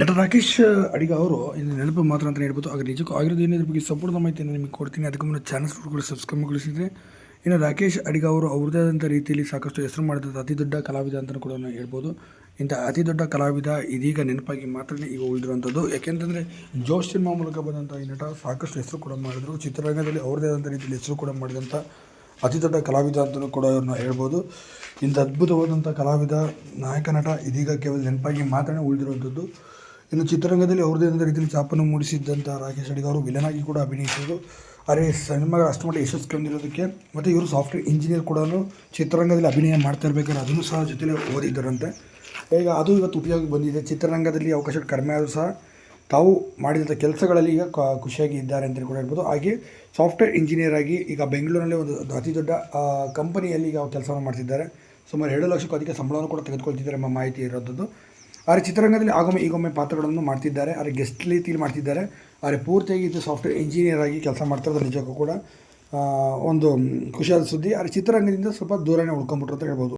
ನಟ ರಾಕೇಶ್ ಅಡಿಗ ಅವರು ಇನ್ನು ನೆನಪು ಮಾತ್ರ ಅಂತ ಹೇಳ್ಬೋದು. ಆಗ ನಿಜಕ್ಕೂ ಆಗಿರೋದು ಏನಿದ್ರ ಬಗ್ಗೆ ಸಂಪೂರ್ಣ ಮಾಹಿತಿಯನ್ನು ನಿಮಗೆ ಕೊಡ್ತೀನಿ. ಅದಕ್ಕೆ ಮುನ್ನ ಚಾನಲ್ಸ್ ಕೂಡ ಸಬ್ಸ್ಕ್ರೈಬ್ಗೊಳಿಸಿದ್ರೆ ಇನ್ನು ರಾಕೇಶ್, ಅಡಿಗ ಅವರು ಅವ್ರದ್ದೇ ಆದಂಥ ರೀತಿಯಲ್ಲಿ ಸಾಕಷ್ಟು ಹೆಸರು ಮಾಡಿದಂಥ ಅತಿ ದೊಡ್ಡ ಕಲಾವಿದ ಅಂತಲೂ ಕೂಡ ಹೇಳ್ಬೋದು. ಇಂಥ ಅತಿ ದೊಡ್ಡ ಕಲಾವಿದ ಇದೀಗ ನೆನಪಾಗಿ ಮಾತ್ರನೇ ಈಗ ಉಳಿದಿರುವಂಥದ್ದು. ಯಾಕೆಂತಂದರೆ ಜೋಶ್ ಸಿನಿಮಾ ಮೂಲಕ ಬಂದಂಥ ಈ ನಟ ಸಾಕಷ್ಟು ಹೆಸರು ಕೂಡ ಮಾಡಿದ್ರು. ಚಿತ್ರರಂಗದಲ್ಲಿ ಅವ್ರದೇ ಆದಂಥ ರೀತಿಯಲ್ಲಿ ಹೆಸರು ಕೂಡ ಮಾಡಿದಂಥ ಅತಿ ದೊಡ್ಡ ಕಲಾವಿದ ಅಂತಲೂ ಕೂಡ ಅವ್ರನ್ನ ಹೇಳ್ಬೋದು. ಇಂಥ ಅದ್ಭುತವಾದಂಥ ಕಲಾವಿದ, ನಾಯಕ ನಟ ಇದೀಗ ಕೇವಲ ನೆನಪಾಗಿ ಮಾತ್ರನೇ ಉಳಿದಿರುವಂಥದ್ದು. ಇನ್ನು ಚಿತ್ರರಂಗದಲ್ಲಿ ಅವ್ರದ್ದೇ ಆದ ರೀತಿಯಲ್ಲಿ ಛಾಪನ್ನು ಮೂಡಿಸಿದ್ದಂಥ ರಾಕೇಶ್ ಅಡಿಗ ಅವರು ವಿಲನ್ ಆಗಿ ಕೂಡ ಅಭಿನಯಿಸಿದರು. ಅರೆ ಸಿನಿಮಾಗಳು ಅಷ್ಟು ಮಟ್ಟ ಯಶಸ್ಸು ಕಂಡಿರೋದಕ್ಕೆ ಮತ್ತು ಇವರು ಸಾಫ್ಟ್ವೇರ್ ಇಂಜಿನಿಯರ್ ಕೂಡ ಚಿತ್ರರಂಗದಲ್ಲಿ ಅಭಿನಯ ಮಾಡ್ತಾ ಅದನ್ನು ಸಹ ಜೊತೆಲೇ ಓದಿದ್ದರಂತೆ. ಈಗ ಅದು ಇವತ್ತು ಉಪಯೋಗಕ್ಕೆ ಬಂದಿದೆ. ಚಿತ್ರರಂಗದಲ್ಲಿ ಅವಕಾಶ ಕಡಿಮೆ ಆದರೂ ಸಹ ತಾವು ಮಾಡಿದಂಥ ಕೆಲಸಗಳಲ್ಲಿ ಈಗ ಖುಷಿಯಾಗಿ ಇದ್ದಾರೆ ಅಂತಲೇ ಕೂಡ ಹೇಳ್ಬೋದು. ಹಾಗೆ ಸಾಫ್ಟ್ವೇರ್ ಇಂಜಿನಿಯರ್ ಆಗಿ ಈಗ ಬೆಂಗಳೂರಿನಲ್ಲಿ ಒಂದು ಅತಿ ದೊಡ್ಡ ಕಂಪನಿಯಲ್ಲಿ ಈಗ ಕೆಲಸವನ್ನು ಮಾಡ್ತಿದ್ದಾರೆ. ಸುಮಾರು ಎರಡು ಲಕ್ಷಕ್ಕೂ ಅಧಿಕ ಸಂಬಳವನ್ನು ಕೂಡ ತೆಗೆದುಕೊಳ್ತಿದ್ದಾರೆ ಎಂಬ ಮಾಹಿತಿ ಇರೋದು ಆದರೆ ಚಿತ್ರರಂಗದಲ್ಲಿ ಆಗೊಮ್ಮೆ ಈಗೊಮ್ಮೆ ಪಾತ್ರಗಳನ್ನು ಮಾಡ್ತಿದ್ದಾರೆ, ಆದರೆ ಗೆಸ್ಟ್ ರೀತಿಯಲ್ಲಿ ಮಾಡ್ತಿದ್ದಾರೆ. ಆದರೆ ಪೂರ್ತಿಯಾಗಿ ಇದು ಸಾಫ್ಟ್ವೇರ್ ಇಂಜಿನಿಯರ್ ಆಗಿ ಕೆಲಸ ಮಾಡ್ತಾರೆ ನಿಜಕ್ಕೂ ಕೂಡ ಒಂದು ಖುಷಿಯಾದ ಸುದ್ದಿ. ಆದರೆ ಚಿತ್ರರಂಗದಿಂದ ಸ್ವಲ್ಪ ದೂರನೇ ಉಳ್ಕೊಂಬಿಟ್ರು ಅಂತ ಹೇಳ್ಬೋದು.